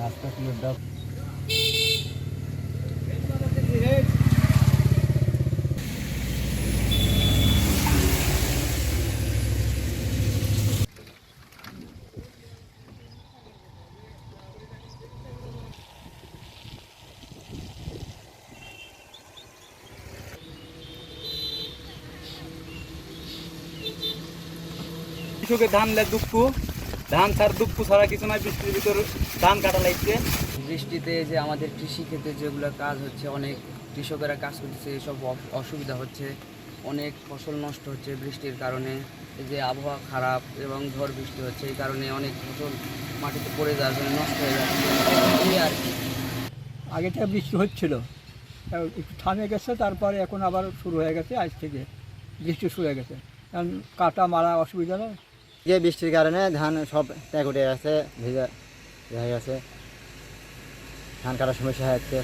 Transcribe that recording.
रास्ता की अड्डा धान ले दुख को। ধান ছাড় দুঃখ ছাড়া কিছু নয় বৃষ্টির ভিতর ধান কাটা লাগছে। বৃষ্টিতে যে আমাদের কৃষি ক্ষেত্রে যেগুলো কাজ হচ্ছে অনেক কৃষকেরা কাজ করছে এসব অসুবিধা হচ্ছে অনেক ফসল নষ্ট হচ্ছে বৃষ্টির কারণে যে আবহাওয়া খারাপ এবং ঝড় বৃষ্টি হচ্ছে এই কারণে অনেক ফসল মাটিতে পড়ে যাওয়ার জন্য নষ্ট হয়ে যাচ্ছে। এই আর কি। আগে থেকে বৃষ্টি হচ্ছিল একটু থামে গেছে তারপরে এখন আবার শুরু হয়ে গেছে আজ থেকে বৃষ্টি শুরু হয়ে গেছে। কারণ কাটা মারা অসুবিধা নয় যে বৃষ্টির কারণে ধান সব ত্যাগ উঠে গেছে, ভেজা হয়ে গেছে। ধান কাটার সমস্যা হচ্ছে